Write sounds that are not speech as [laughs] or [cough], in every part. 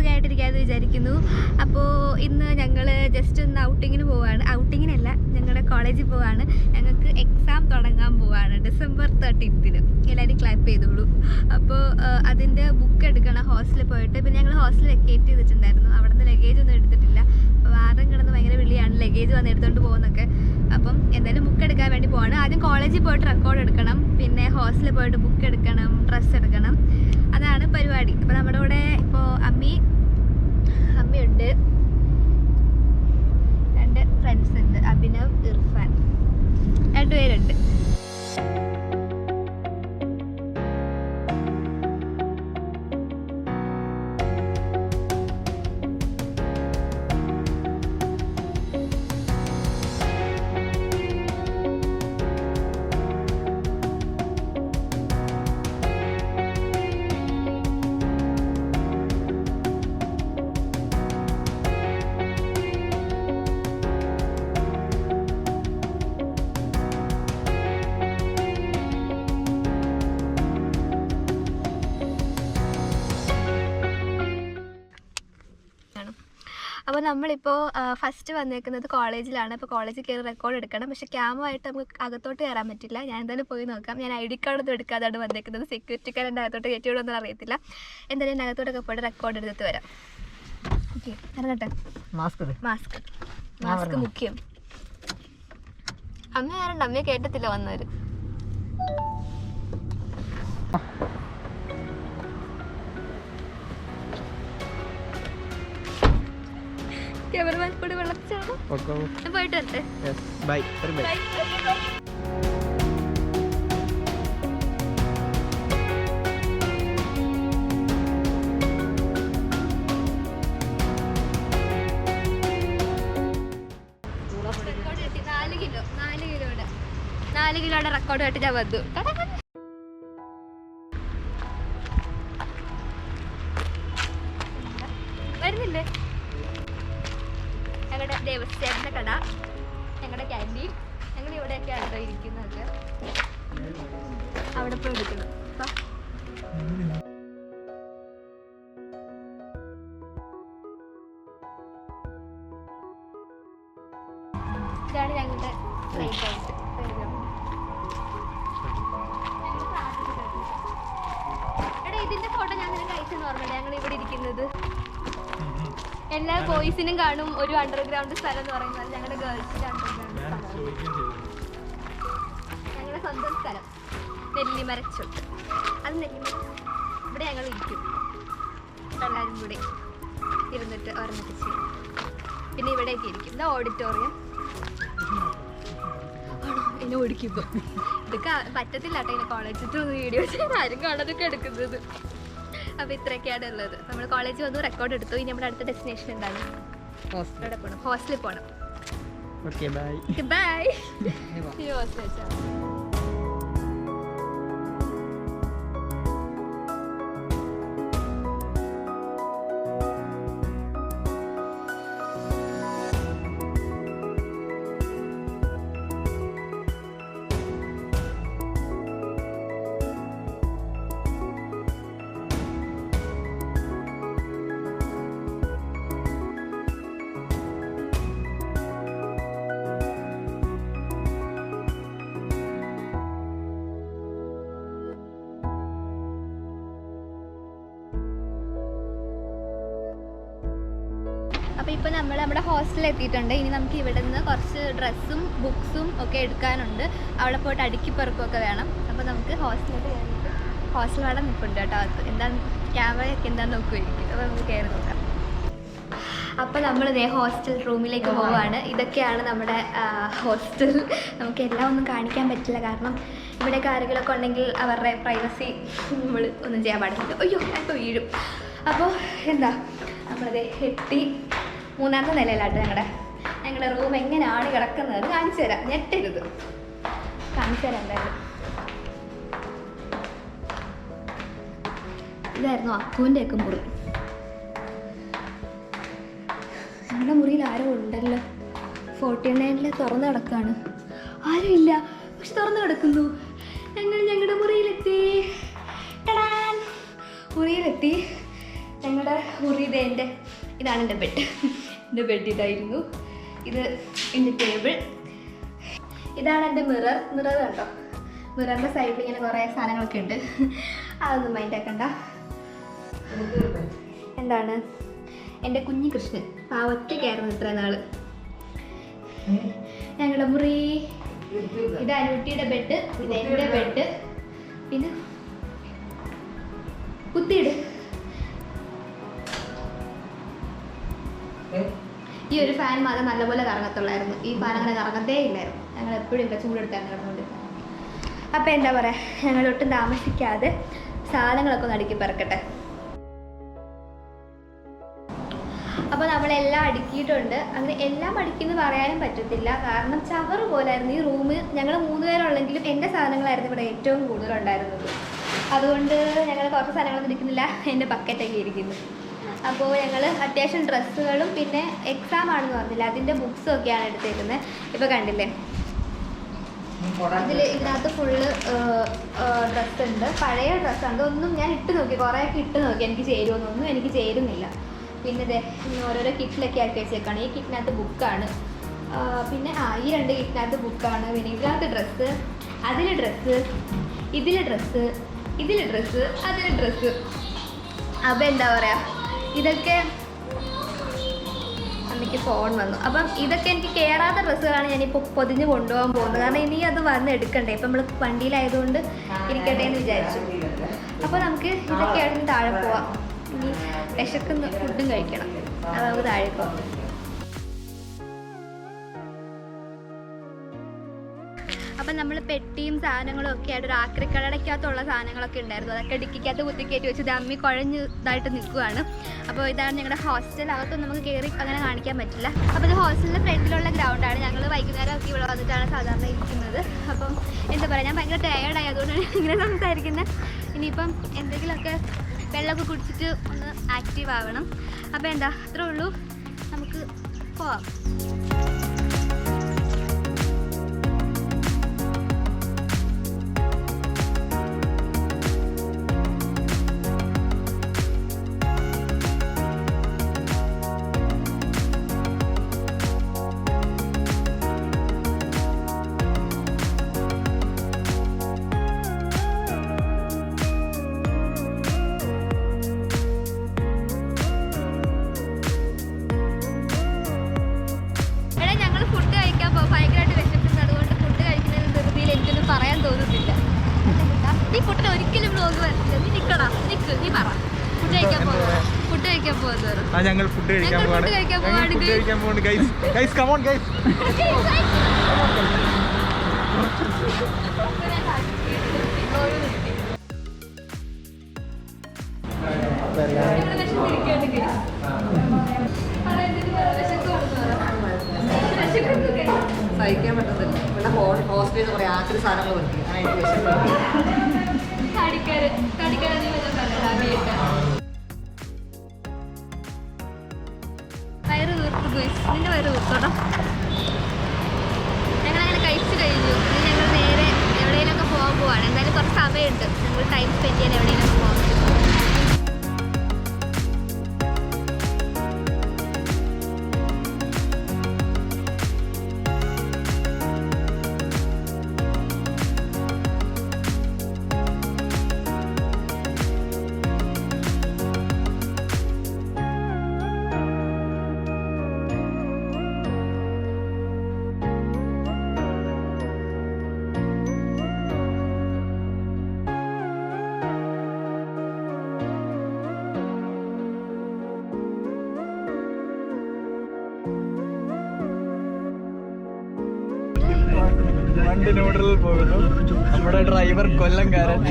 സുഖമായിട്ടിരിക്കാമെന്ന് വിചാരിക്കുന്നു. അപ്പോൾ ഇന്ന് ഞങ്ങൾ ജസ്റ്റ് ഒന്ന് ഔട്ടിങ്ങിന് പോവാണ്. ഔട്ടിങ്ങിനല്ല ഞങ്ങളുടെ കോളേജിൽ പോവാണ്. ഞങ്ങൾക്ക് എക്സാം തുടങ്ങാൻ പോവാണ് ഡിസംബർ തേർട്ടീൻത്തിന് എല്ലാവരും ക്ലാപ്പ് ചെയ്തോളൂ. അപ്പോൾ അതിന്റെ ബുക്ക് എടുക്കണം ഹോസ്റ്റലിൽ പോയിട്ട്. പിന്നെ ഞങ്ങൾ ഹോസ്റ്റലിൽ വെക്കേറ്റ് ചെയ്തിട്ടുണ്ടായിരുന്നു. അവിടെ നിന്ന് ലഗേജ് ഒന്നും എടുത്തിട്ടില്ല. വാരം കിടന്ന് ഭയങ്കര വിളിയാണ് ലഗേജ് വന്ന് എടുത്തുകൊണ്ട് പോകുന്നൊക്കെ അപ്പം എന്തായാലും ബുക്ക് എടുക്കാൻ വേണ്ടി പോവാണ്. ആദ്യം കോളേജിൽ പോയിട്ട് റെക്കോർഡ് എടുക്കണം. പിന്നെ ഹോസ്റ്റലിൽ പോയിട്ട് ബുക്ക് എടുക്കണം ഡ്രസ്സ് എടുക്കണം. അതാണ് പരിപാടി. അപ്പോൾ നമ്മുടെ കൂടെ ഇപ്പോൾ അമ്മി അപ്പോൾ നമ്മളിപ്പോൾ ഫസ്റ്റ് വന്നേക്കുന്നത് കോളേജിലാണ്. അപ്പോൾ കോളേജിൽ കയറി റെക്കോർഡ് എടുക്കണം. പക്ഷേ ക്യാമുമായിട്ട് നമുക്ക് അകത്തോട്ട് കയറാൻ പറ്റില്ല. ഞാൻ എന്തായാലും പോയി നോക്കാം. ഞാൻ ഐ ഡി കാർഡൊന്നും എടുക്കാതാണ് വന്നേക്കുന്നത്. സെക്യൂരിറ്റിക്കാരന്റെ അകത്തോട്ട് കയറ്റിവിടുമെന്ന് അറിയത്തില്ല. എന്തായാലും ഞാൻ അകത്തോട്ടൊക്കെ പോയിട്ട് റെക്കോർഡ് എടുത്തിട്ട് വരാം. ഓക്കെ ഇറങ്ങട്ടെ. മാസ്ക് മാസ്ക് മാസ്ക് മുഖ്യം. അമ്മ ആരുണ്ട് അമ്മയെ കേട്ടത്തില്ല വന്നവർ ക്യാമറമാൻ കൂടെ വെള്ളത്തിച്ചാണോ ഞാൻ പോയിട്ട് വരട്ടെ. ബൈ ബൈ നാല് കിലോ നാല് കിലോയുടെ നാല് കിലോയുടെ റെക്കോർഡ് ആയിട്ട് ഞാൻ വന്നു ദേവസ്വന്റെ കട. ഞങ്ങളുടെ ക്യാന്റീൻ ഞങ്ങൾ ഇവിടെയൊക്കെ ആണല്ലോ ഇരിക്കുന്നതൊക്കെ അവിടെ പോയി എടുക്കണം. ഇതാണ് ഞങ്ങളുടെ എടാ ഇതിന്റെ ഫോട്ടോ ഞാൻ നിനക്ക് അയച്ചെന്ന് ഓർമ്മയില്ല ഞങ്ങൾ ഇവിടെ ഇരിക്കുന്നത്. എല്ലാ ബോയ്സിനും കാണും ഒരു അണ്ടർഗ്രൗണ്ട് സ്ഥലം എന്ന് പറയുന്നത്. ഞങ്ങളുടെ ഗേൾസിന്റെ അണ്ടർഗ്രൗണ്ട് ഞങ്ങളുടെ സ്വന്തം സ്ഥലം. നെല്ലിമരച്ചൊട്ട്. അത് നെല്ലിമര. ഇവിടെ ഞങ്ങൾ ഇരിക്കും. എല്ലാവരും കൂടെ ഇരുന്നിട്ട് ഓർമ്മിച്ച് ചെയ്യും. പിന്നെ ഇവിടെയൊക്കെ ഇരിക്കും. ഇതാ ഓഡിറ്റോറിയം എന്നെ ഓടിക്കുമ്പോ. ഇതൊക്കെ പറ്റത്തില്ല കേട്ടോ. ഇനി കോളേജിൽ വീഡിയോ ചെയ്യാൻ ആരും കാണാതൊക്കെ എടുക്കുന്നത്. അപ്പൊ ഇത്രയൊക്കെയാണ് ഉള്ളത്. നമ്മൾ കോളേജിൽ വന്നു റെക്കോർഡ് എടുത്തു. ഇനി നമ്മുടെ അടുത്ത ഡെസ്റ്റിനേഷൻ എന്താണ്? അവിടെ പോകണം ഹോസ്റ്റലിൽ പോകണം ഓക്കെ ബൈ ബൈ ഹോസ്റ്റൽ ഇപ്പോൾ നമ്മൾ നമ്മുടെ ഹോസ്റ്റലിൽ എത്തിയിട്ടുണ്ട്. ഇനി നമുക്ക് ഇവിടെ നിന്ന് കുറച്ച് ഡ്രസ്സും ബുക്സും ഒക്കെ എടുക്കാനുണ്ട്. അവിടെ പോയിട്ട് അടുക്കി പെറുക്കൊക്കെ വേണം. അപ്പോൾ നമുക്ക് ഹോസ്റ്റലിൽ കയറിയിട്ട് ഹോസ്റ്റൽ അവിടെ നിൽപ്പുണ്ട് കേട്ടോ. എന്താ ക്യാമറയൊക്കെ എന്താന്ന് നോക്കുമായിരിക്കും അപ്പോൾ നമുക്ക് കയറി നോക്കാം. അപ്പോൾ നമ്മൾ ഇതേ ഹോസ്റ്റൽ റൂമിലേക്ക് പോവുകയാണ് ഇതൊക്കെയാണ് നമ്മുടെ ഹോസ്റ്റൽ നമുക്ക് എല്ലാം ഒന്നും കാണിക്കാൻ പറ്റില്ല. കാരണം ഇവിടെ ആരെങ്കിലുമൊക്കെ ഉണ്ടെങ്കിൽ അവരുടെ പ്രൈവസി നമ്മൾ ഒന്നും ചെയ്യാൻ പാടില്ല. അയ്യോ അപ്പോൾ വീഴും. അപ്പോൾ എന്താ? നമ്മളത് എട്ടി മൂന്നാമത്തെ നിലയിലാട്ടോ ഞങ്ങളുടെ ഞങ്ങളുടെ റൂം എങ്ങനെയാണ് കിടക്കുന്നത് കാണിച്ചു തരാം. ഞെട്ടരുത്. കാണിച്ചു തരാം എന്തായാലും. ഇതായിരുന്നു അക്കുവിന്റെ ഒക്കെ മുറി. ഞങ്ങളുടെ മുറിയിൽ ആരോ ഉണ്ടല്ലോ. ഫോർട്ടി നയനിൽ തുറന്നു കിടക്കാണ്. ഇല്ല. പക്ഷെ തുറന്നു കിടക്കുന്നു. ഞങ്ങൾ ഞങ്ങളുടെ മുറിയിലെത്തി! മുറിയിലെത്തി. ഞങ്ങളുടെ മുറിയുടെ എന്റെ ഇതാണ് എന്റെ ബെഡ് എന്റെ ബെഡ് ഇതായിരുന്നു. ഇത് എന്റെ ടേബിൾ ഇതാണ് എന്റെ മിറർ മിറർ കണ്ടോ? മിററിന്റെ സൈഡിൽ ഇങ്ങനെ കുറേ സാധനങ്ങളൊക്കെ ഉണ്ട്. അതൊന്നും മൈൻഡ് ആക്കണ്ട. എന്താണ്? എന്റെ കുഞ്ഞു കൃഷ്ണൻ. പാവറ്റയ്ക്കായിരുന്നു ഇത്ര നാൾ. ഞങ്ങളുടെ മുറി. ഇത് അനുട്ടിയുടെ ബെഡ് ഇത് എന്റെ ബെഡ് പിന്നെ കുത്തിയിട്. ഈ ഒരു ഫാൻ മാത്രം നല്ലപോലെ കറങ്ങത്തുള്ളായിരുന്നു. ഈ ഫാൻ അങ്ങനെ കറങ്ങത്തേ ഇല്ലായിരുന്നു. ഞങ്ങൾ എപ്പോഴും ഇവിടെ ചൂടെടുത്താണ് കിടന്നുകൊണ്ടിരുന്നത്. അപ്പോൾ എന്താ പറയുക ഞങ്ങൾ ഒട്ടും താമസിക്കാതെ സാധനങ്ങളൊക്കെ ഒന്ന് അടുക്കി പറക്കട്ടെ. അപ്പോൾ നമ്മളെല്ലാം അടുക്കിയിട്ടുണ്ട്. അങ്ങനെ എല്ലാം അടുക്കിയെന്ന് പറയാനും പറ്റത്തില്ല. കാരണം ചവറ് പോലായിരുന്നു. ഈ റൂം ഞങ്ങൾ മൂന്ന് പേരുള്ളെങ്കിലും എന്റെ സാധനങ്ങളായിരുന്നു ഇവിടെ ഏറ്റവും കൂടുതൽ ഉണ്ടായിരുന്നത് അതുകൊണ്ട് ഞങ്ങൾ കുറച്ച് സാധനങ്ങളൊന്നും ഇരിക്കുന്നില്ല എന്റെ ബക്കറ്റൊക്കെ ഇരിക്കുന്നു. അപ്പോൾ ഞങ്ങൾ അത്യാവശ്യം ഡ്രസ്സുകളും പിന്നെ എക്സാം ആണെന്ന് പറഞ്ഞില്ല? അതിന്റെ ബുക്സും ഒക്കെയാണ് എടുത്തേക്കുന്നത് ഇപ്പോൾ കണ്ടില്ലേ? ഇതിൽ ഇതിനകത്ത് ഫുള്ള് ഡ്രസ്സ് ഉണ്ട് പഴയ ഡ്രസ്സാണ് അതൊന്നും ഞാൻ ഇട്ട് നോക്കി. കുറേയൊക്കെ ഇട്ട് നോക്കി. എനിക്ക് ചേരുമെന്നൊന്നും എനിക്ക് ചേരുന്നില്ല. പിന്നെ ഇതേ ഓരോരോ കിറ്റിലൊക്കെ ആക്കി വെച്ചേക്കാണ്. ഈ കിറ്റിനകത്ത് ബുക്കാണ് പിന്നെ ആ ഈ രണ്ട് കിറ്റിനകത്ത് ബുക്കാണ് പിന്നെ ഇതിനകത്ത് ഡ്രസ്സ് അതിൽ ഡ്രസ്സ് ഇതിൽ ഡ്രസ്സ് ഇതിൽ ഡ്രസ്സ് അതിൽ ഡ്രസ്സ് അപ്പം എന്താ പറയുക ഇതൊക്കെ അമ്മയ്ക്ക് ഫോൺ വന്നു. അപ്പം ഇതൊക്കെ എനിക്ക് കയറാത്ത ഡ്രസ്സുകളാണ് ഞാനിപ്പോൾ പൊതിഞ്ഞ് കൊണ്ടുപോകാൻ പോകുന്നത്. കാരണം ഇനി അത് വന്ന് എടുക്കണ്ടേ. ഇപ്പം നമ്മൾ വണ്ടിയിലായതുകൊണ്ട് ഇരിക്കട്ടെ എന്ന് വിചാരിച്ചു. അപ്പോൾ നമുക്ക് ഇതൊക്കെ താഴെ പോവാം. ഇനി വിശക്കുന്ന ഫുഡും കഴിക്കണം. അത് നമുക്ക് താഴെ പോവാം. നമ്മൾ പെട്ടിയും സാധനങ്ങളും ഒക്കെ ആയിട്ട് ഒരു ആക്രിക്കടയ്ക്കകത്തുള്ള സാധനങ്ങളൊക്കെ ഉണ്ടായിരുന്നു. അതൊക്കെ ഡിക്കിക്കകത്ത് കുത്തിക്കയറ്റി വെച്ച് ദമ്മി കുഴഞ്ഞ് ഇതായിട്ട് നിൽക്കുകയാണ് അപ്പോൾ ഇതാണ് ഞങ്ങളുടെ ഹോസ്റ്റൽ അകത്തൊന്നും നമുക്ക് കയറി അങ്ങനെ കാണിക്കാൻ പറ്റില്ല. അപ്പോൾ ഇത് ഹോസ്റ്റലിന്റെ ഫ്രണ്ടിലുള്ള ഗ്രൗണ്ടാണ് ഞങ്ങൾ വൈകുന്നേരം ഒക്കെ ഇവിടെ വന്നിട്ടാണ് സാധാരണ ഇരിക്കുന്നത്. അപ്പം എന്താ പറയുക ഞാൻ ഭയങ്കര ടയേർഡായി അതുകൊണ്ടാണ് ഇങ്ങനെ സംസാരിക്കുന്നത് ഇനിയിപ്പം എന്തെങ്കിലുമൊക്കെ വെള്ളമൊക്കെ കുടിച്ചിട്ട് ഒന്ന് ആക്റ്റീവ് ആവണം. അപ്പോൾ എന്താ അത്രേ ഉള്ളൂ. നമുക്ക് പോവാം. There you can guys. guys, come on, guys. വണ്ടി ന്യൂട്രലിൽ പോകുന്നു. നമ്മുടെ ഡ്രൈവർ കൊല്ലംകാരൻ.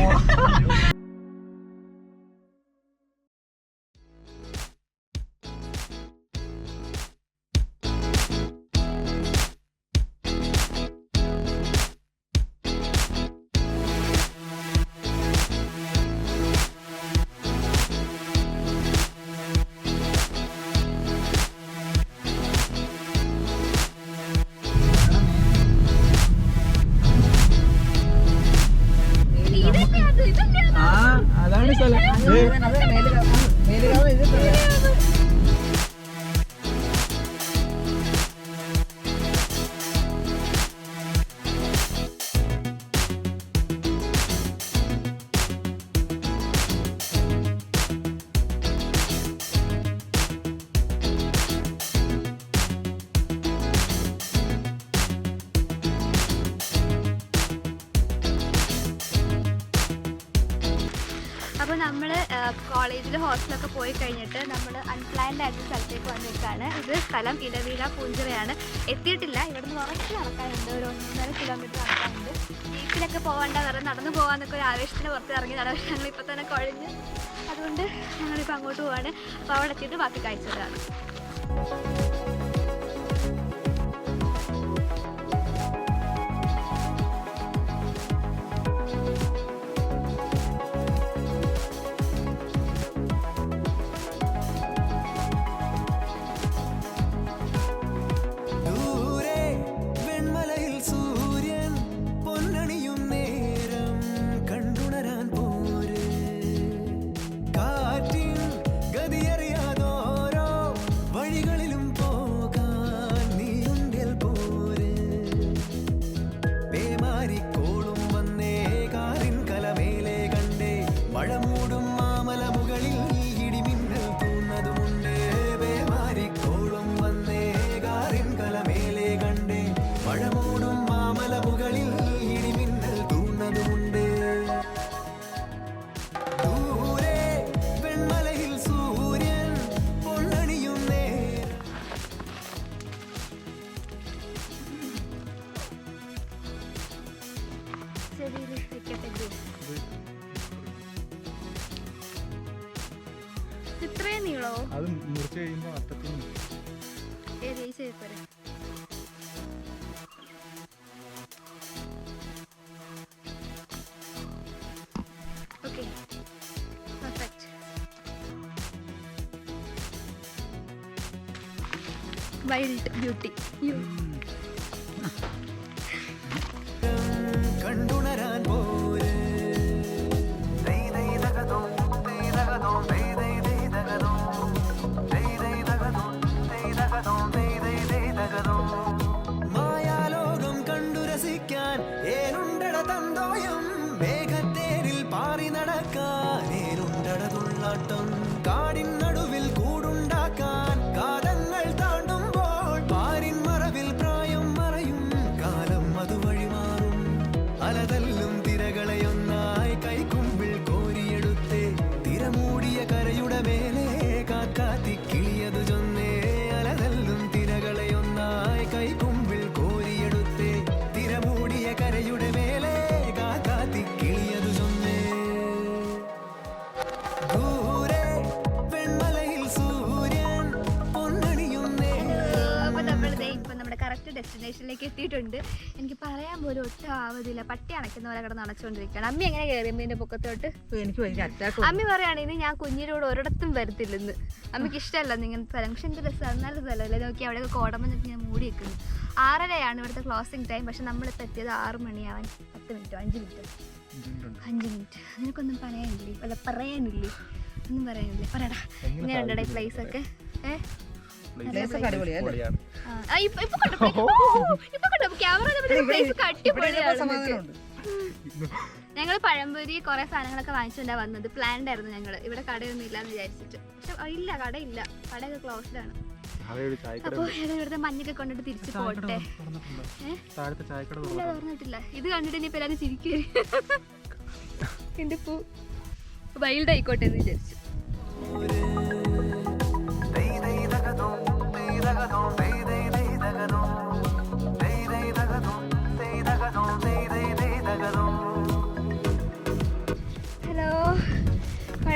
Sí. നമ്മൾ കോളേജിൽ ഹോസ്റ്റലൊക്കെ പോയി കഴിഞ്ഞിട്ട് നമ്മൾ അൺപ്ലാൻഡ് ആയിട്ട് സ്ഥലത്തേക്ക് വന്നിട്ടാണ് ഇത് സ്ഥലം ഇടവീഴ പൂഞ്ചിറയാണ്. എത്തിയിട്ടില്ല. ഇവിടെ നിന്ന് കുറച്ച് നടക്കാനുണ്ട്. ഒരു ഒന്നര കിലോമീറ്റർ നടക്കാനുണ്ട്. ബീച്ചിലൊക്കെ പോകേണ്ട വേറെ നടന്നു പോകാനൊക്കെ ഒരു ആവേശത്തിന് പുറത്ത് ഇറങ്ങി പക്ഷേ ഞങ്ങൾ ഇപ്പൊ തന്നെ കുഴഞ്ഞ്. അതുകൊണ്ട് ഞങ്ങളിപ്പോൾ അങ്ങോട്ട് പോവാണ്. അപ്പോൾ അവിടെ എത്തിയിട്ട് ബാക്കി കാഴ്ചകളാണ് കണ്ടേ ഇത്രയും നീളോ? അത് മുറിച്ച് കഴിയുമ്പോ അത്തത്തിന് പോരെ. ഓക്കെ പെർഫെക്റ്റ് വൈൽഡ് ബ്യൂട്ടി എത്തിയിട്ടുണ്ട് എനിക്ക് പറയാൻ പോലും ഒറ്റ ആവതില്ല. പട്ടി അണയ്ക്കുന്ന പോലെ കിടന്ന് അണച്ചുകൊണ്ടിരിക്കുകയാണ് അമ്മി എങ്ങനെ കയറി? അമ്മീന്റെ പൊക്കത്തോട്ട്? എനിക്ക് ഭയങ്കര അറ്റാക്ക് അമ്മി പറയുകയാണെങ്കിൽ ഞാൻ കുഞ്ഞിന്റെ കൂടെ ഒരിടത്തും വരത്തില്ലെന്ന്. അമ്മയ്ക്ക് ഇഷ്ടമല്ല ഇങ്ങനത്തെ സ്ഥലം. പക്ഷെ എന്ത് രസമാണ് നല്ല സ്ഥലമല്ലേ? നോക്കി അവിടെയൊക്കെ കോടമഞ്ഞൊക്കെ ഞാൻ മൂടി വെക്കുന്നു ആറരയാണ് ഇവിടുത്തെ ക്ലോസിംഗ് ടൈം പക്ഷെ നമ്മളിപ്പോൾ എത്തിയത് ആറ് മണിയാവാൻ പത്ത് മിനിറ്റോ അഞ്ച് മിനിറ്റോ? അഞ്ച് മിനിറ്റ്. നിനക്കൊന്നും പറയാനില്ലേ? അല്ല പറയാനില്ലേ? ഒന്നും പറയാനില്ലേ? പറയടാ. ഇങ്ങനെയുണ്ടടാ ഈ പ്ലേസ് ഒക്കെ. ഏഹ് ആ, ഇപ്പൊ ഇപ്പൊ കണ്ടോ? ഇപ്പൊ കണ്ടോ? ഒക്കെ അടിപൊളിയാണ് ഞങ്ങൾ പഴംപൊരി കുറെ സാധനങ്ങളൊക്കെ വാങ്ങിച്ചുകൊണ്ടാ വന്നത്. പ്ലാൻ ആയിരുന്നു ഞങ്ങൾ ഇവിടെ കടയൊന്നും ഇല്ലാന്ന് വിചാരിച്ചിട്ട്. പക്ഷെ ഇല്ല കടയില്ല. കടയൊക്കെ ക്ലോസ്ഡ് ആണ്. ഏതാ ഇവിടുത്തെ മഞ്ഞൊക്കെ കൊണ്ടിട്ട് തിരിച്ചു പോട്ടെ? ഇല്ല തുറന്നിട്ടില്ല. ഇത് കണ്ടിട്ട് ഇനിയിപ്പോ എല്ലാവരും ചിരിക്കേ. [laughs] എന്റെ പൂ. വൈൽഡ് ആയിക്കോട്ടെ എന്ന് വിചാരിച്ചു.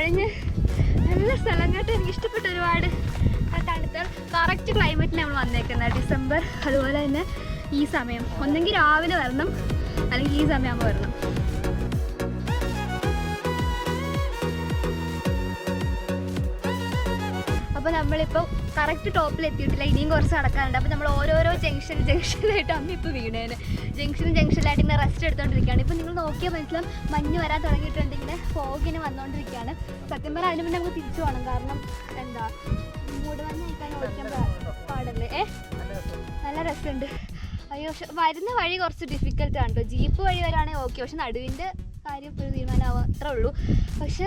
കഴിഞ്ഞ് നല്ല സ്ഥലം കേട്ടോ എനിക്ക് ഇഷ്ടപ്പെട്ട ഒരുപാട് തണുത്ത കറക്റ്റ് ക്ലൈമറ്റിന് നമ്മൾ വന്നേക്കുന്നത് ഡിസംബർ അതുപോലെ തന്നെ ഈ സമയം. ഒന്നെങ്കിൽ രാവിലെ വരണം അല്ലെങ്കിൽ ഈ സമയമാകുമ്പോൾ വരണം. അപ്പോൾ നമ്മളിപ്പോൾ കറക്റ്റ് ടോപ്പിൽ എത്തിയിട്ടില്ല ഇനിയും കുറച്ച് നടക്കാനുണ്ട്. അപ്പോൾ നമ്മൾ ഓരോരോ ജംഗ്ഷൻ ജംഗ്ഷനായിട്ട് അമ്മ ഇപ്പോൾ വീണേന്. ജംഗ്ഷൻ ജംഗ്ഷനിലായിട്ട് ഇങ്ങനെ റെസ്റ്റ് എടുത്തുകൊണ്ടിരിക്കുകയാണ് ഇപ്പോൾ നിങ്ങൾ നോക്കിയാൽ മനസ്സിലാവും മഞ്ഞ് വരാൻ തുടങ്ങിയിട്ടുണ്ട്. ഇങ്ങനെ ഫോഗിന് വന്നുകൊണ്ടിരിക്കുകയാണ് സത്യം പറഞ്ഞാൽ അതിന് മുന്നേ നമുക്ക് തിരിച്ചു പോകണം കാരണം എന്താ മൂടുവന്ന് നിൽക്കാൻ ഓടിക്കാൻ പാടല്ലേ ഏ? നല്ല രസമുണ്ട്. അയ്യോ പക്ഷെ വരുന്ന വഴി കുറച്ച് ഡിഫിക്കൽട്ട് ആണ് കേട്ടോ ജീപ്പ് വഴി വരാണെങ്കിൽ ഓക്കെ പക്ഷെ നടുവിന്റെ കാര്യം ഒരു തീരുമാനമാവാം അത്രേ ഉള്ളൂ. പക്ഷെ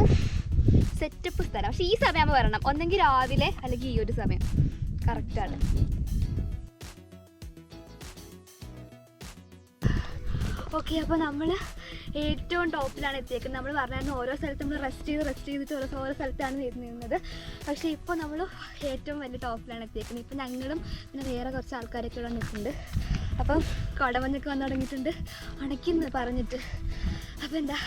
സെറ്റപ്പ് സ്ഥലം പക്ഷെ ഈ സമയമാകുമ്പോൾ വരണം. ഒന്നെങ്കിൽ രാവിലെ അല്ലെങ്കിൽ ഈ ഒരു സമയം. കറക്റ്റാണ് ഓക്കെ അപ്പോൾ നമ്മൾ ഏറ്റവും ടോപ്പിലാണ് എത്തിയേക്കുന്നത്. നമ്മൾ പറഞ്ഞായിരുന്നു ഓരോ സ്ഥലത്ത് നമ്മൾ റെസ്റ്റ് ചെയ്ത് റെസ്റ്റ് ചെയ്തിട്ട് ഓരോ ഓരോ സ്ഥലത്താണ് നിന്നത് പക്ഷേ ഇപ്പോൾ നമ്മൾ ഏറ്റവും വലിയ ടോപ്പിലാണ് എത്തിയേക്കുന്നത്. ഇപ്പോൾ ഞങ്ങളും പിന്നെ വേറെ കുറച്ച് ആൾക്കാരൊക്കെ ഇവിടെ നിൽക്കുന്നുണ്ട്. അപ്പം കുടമഞ്ഞൊക്കെ വന്ന് തുടങ്ങിയിട്ടുണ്ട്. അണയ്ക്കുന്നു പറഞ്ഞിട്ട്. അപ്പോൾ എന്താ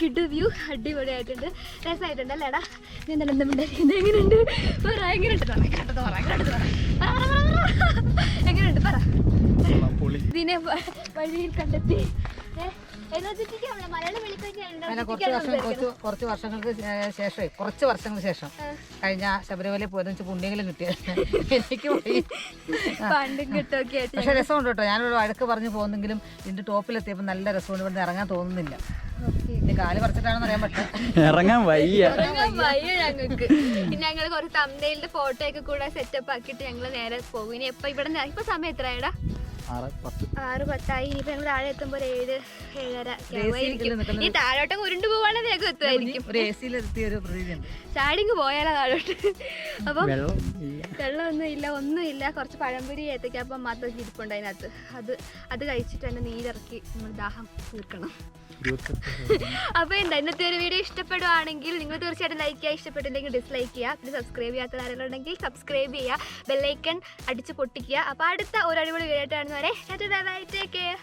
കിഡ് വ്യൂ അടിപൊളിയായിട്ടുണ്ട്. രസമായിട്ടുണ്ട് അല്ലേടാ നീ എന്താണ് എന്താ എങ്ങനെയുണ്ട്? പറ എങ്ങനെയുണ്ട്? പറ കേട്ടത് പറയാം കേട്ടത് പറ. ഇതിനെ വഴിയിൽ കണ്ടെത്തി? കുറച്ച് വർഷം കുറച്ച് കുറച്ച് വർഷങ്ങൾക്ക് ശേഷം കുറച്ച് വർഷങ്ങൾക്ക് ശേഷം. കഴിഞ്ഞ ശബരിമലയിൽ പോയതെന്ന് വെച്ച് പുണ്യെങ്കിലും കിട്ടിയത് എനിക്ക് പോയി. പക്ഷെ രസമുണ്ട് കേട്ടോ. ഞാനിവിടെ വഴക്ക് പറഞ്ഞു പോകുന്നെങ്കിലും ഇതിന്റെ ടോപ്പിലെത്തിയപ്പോൾ നല്ല രസമുണ്ട്. ഇവിടെ ഇറങ്ങാൻ തോന്നുന്നില്ല. കാൽ പറിച്ചിട്ടാണെന്ന് അറിയാൻ പറ്റില്ല. ഇറങ്ങാൻ വയ്യ. വയ്യ ഞങ്ങൾക്ക്. പിന്നെ ഞങ്ങൾ കുറച്ച് തമ്പയിലെ ഫോട്ടോ ഒക്കെ കൂടെ സെറ്റപ്പ് ആക്കിയിട്ട് ഞങ്ങൾ നേരെ പോകും. ഇനി എപ്പോ ഇവിടെ ഇപ്പൊ സമയം എത്രയാടാ ആറ് പത്ത്. ആറ് പത്തായി. ഇനിയിപ്പോ ഞങ്ങൾ താഴെ എത്തുമ്പോൾ ഏഴ് ഏഴര ഈ താഴോട്ടം ഉരുണ്ടു പോവാണെങ്കിൽ വേഗം എത്തുമായിരിക്കും. ചാടിങ് പോയാലോ താഴോട്ട്. അപ്പം വെള്ളം ഇല്ല വെള്ളമൊന്നും ഇല്ല ഒന്നുമില്ല. കുറച്ച് പഴംപൊരി ഏത്തയ്ക്കാപ്പം മാത്രം ഇരിപ്പുണ്ട് അതിനകത്ത്. അത് അത് കഴിച്ചിട്ട് തന്നെ നീരിറക്കി നമ്മൾ ദാഹം തീർക്കണം. അപ്പോൾ എന്താ ഇന്നത്തെ ഒരു വീഡിയോ ഇഷ്ടപ്പെടുവാണെങ്കിൽ നിങ്ങൾ തീർച്ചയായിട്ടും ലൈക്ക് ചെയ്യുക ഇഷ്ടപ്പെട്ടില്ലെങ്കിൽ ഡിസ്ലൈക്ക് ചെയ്യുക. പിന്നെ സബ്സ്ക്രൈബ് ചെയ്യാത്ത ആരെങ്കിലും സബ്സ്ക്രൈബ് ചെയ്യുക. ബെല്ലൈക്കൺ അടിച്ച് പൊട്ടിക്കുക. അപ്പോൾ അടുത്ത ഒരു അടിപൊളി വീഡിയോ ആയിട്ട് കാണുന്നവരെ ടേക്ക് കെയർ